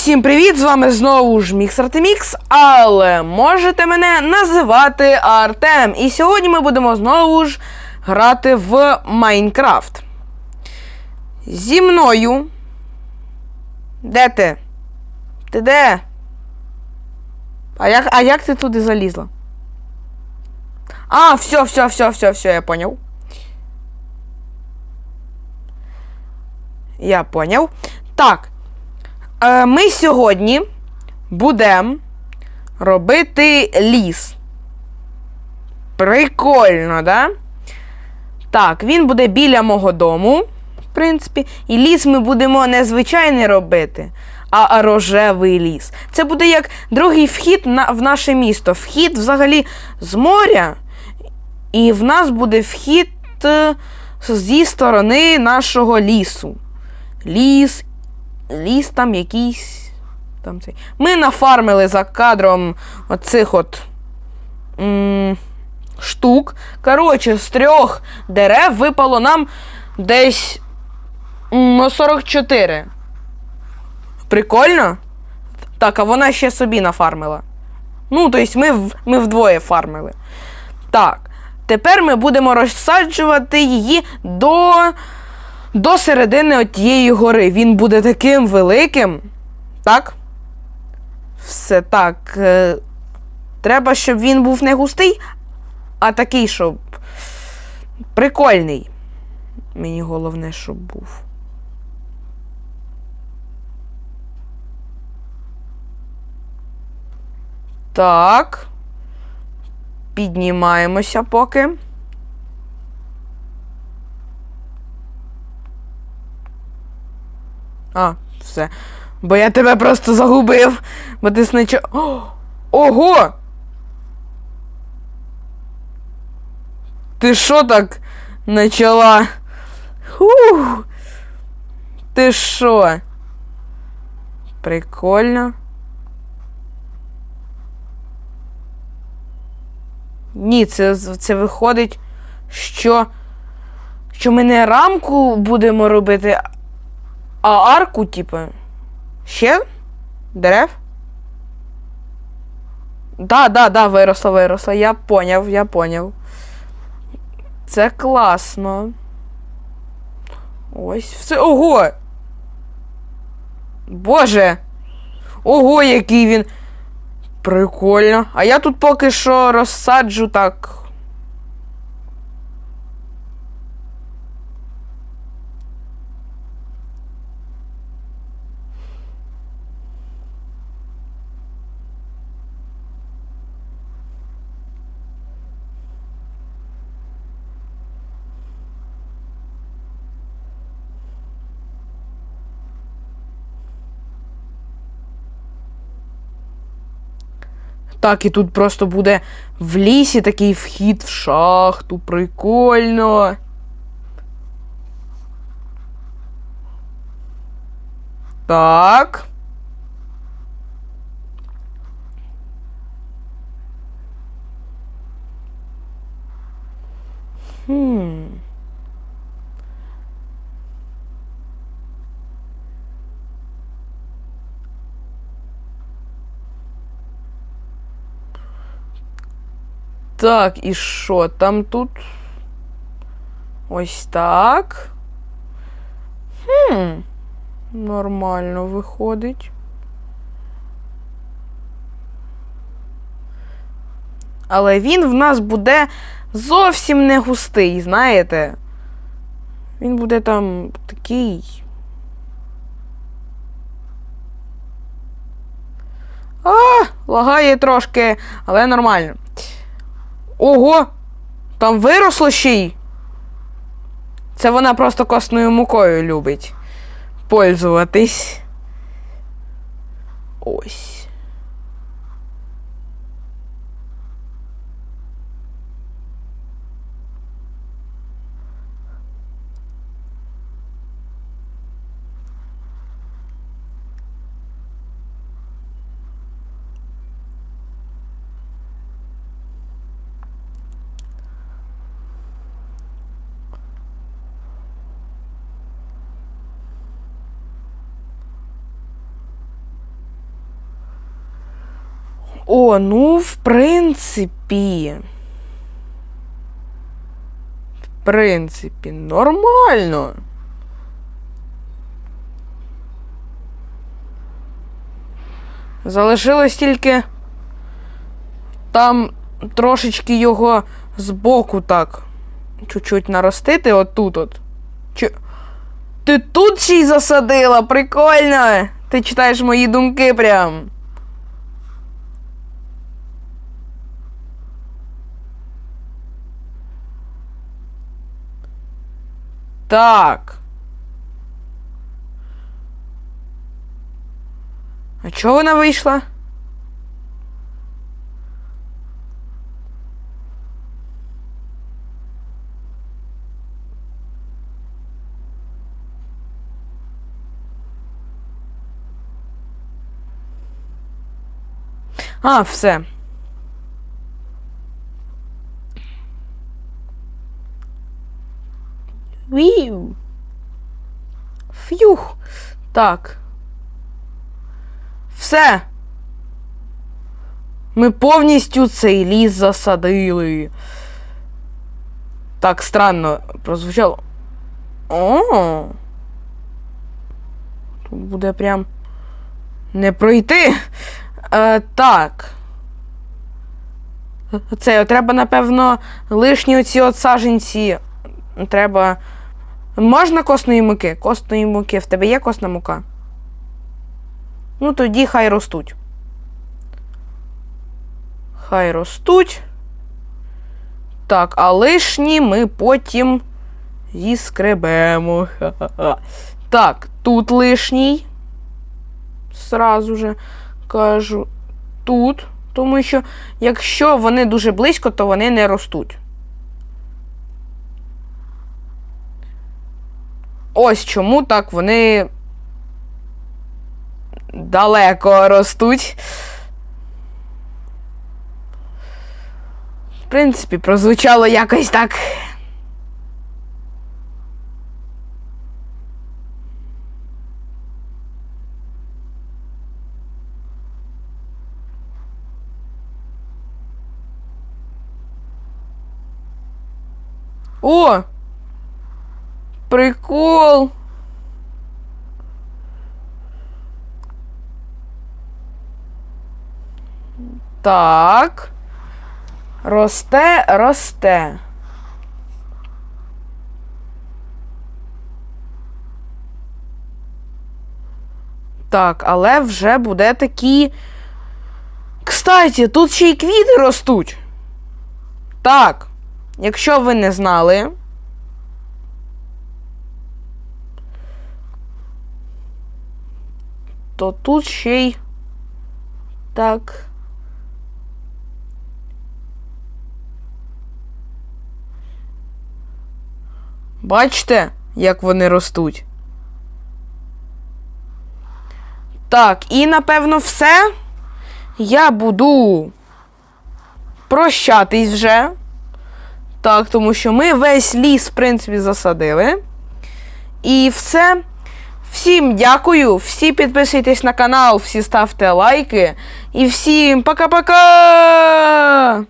всім привіт! З вами знову ж Мікс Артемікс, але можете мене називати Артем. І сьогодні ми будемо знову ж грати в Майнкрафт. Зі мною. Де ти? Ти де? А як, а як ти туди залізла? А, все, все, все, все, все, я поняв. Я поняв. Так. Е, ми сьогодні будемо робити ліс. Прикольно, да? Так, він буде біля мого дому, в принципі. І ліс ми будемо не звичайний робити, а рожевий ліс. Це буде як другий вхід на, в наше місто. Вхід взагалі з моря. І в нас буде вхід е, зі сторони нашого лісу. Ліс ліс там якийсь. Там цей. Ми нафармили за кадром оцих от м- штук. Коротше, з трьох дерев випало нам десь м, 44. Прикольно? Так, а вона ще собі нафармила. Ну, тобто ми, ми вдвоє фармили. Так. Тепер ми будемо розсаджувати її до до середини тієї гори. Він буде таким великим. Так? Все так. Е, треба, щоб він був не густий, а такий, щоб прикольний. Мені головне, щоб був. Так. Піднімаємося поки. А, все. Бо я тебе просто загубив. Бо ти спочатку. Ого! Ти що так почала? Хух. Ти що? Прикольно. Ні, це, це виходить, що, що ми не рамку будемо робити, а арку, типу. Ще? Дерев? Да, да, да, виросла, виросла. Я поняв, я поняв. Це класно. Ось все. Ого! Боже! Ого, який він. Прикольно. А я тут поки що розсаджу так. Так, і тут просто буде в лісі такий вхід в шахту. Прикольно. Так. Хм. Так, і що там тут? Ось так. Хм. Нормально виходить. Але він в нас буде зовсім не густий, знаєте? Він буде там такий. А, лагає трошки, але нормально. Ого! Там виросло ще й. Це вона просто косною мукою любить пользуватись. Ось. О, ну, в принципі. В принципі, нормально. Залишилось тільки там трошечки його збоку так. Чуть-чуть наростити отут от. Чи... Ти тут ще й засадила? Прикольно! Ти читаєш мої думки прям. Так. А чого вона вийшла? А, все. Вів. Фюх. Так. Все. Ми повністю цей ліс засадили. Так странно прозвучало. О. Тут буде прям не пройти. Е, так. Це треба, напевно, лишні оці от саженці. Треба. Можна косної муки? Косної муки. В тебе є косна мука? Ну, тоді хай ростуть. Хай ростуть. Так, а лишні ми потім зіскребемо. Так, тут лишній. Сразу же кажу тут. Тому що якщо вони дуже близько, то вони не ростуть. Ось чому так вони далеко ростуть. В принципі, прозвучало якось так. О! Прикол! Так. Росте, росте. Так, але вже буде такі. Кстати, тут ще й квіти ростуть. Так, якщо ви не знали. То тут ще й. Так. Бачите, як вони ростуть? Так, і напевно все. Я буду прощатись вже. Так, тому що ми весь ліс, в принципі, засадили. І все. Всім дякую, всі підписуйтесь на канал, всі ставте лайки. І всім пока-пока!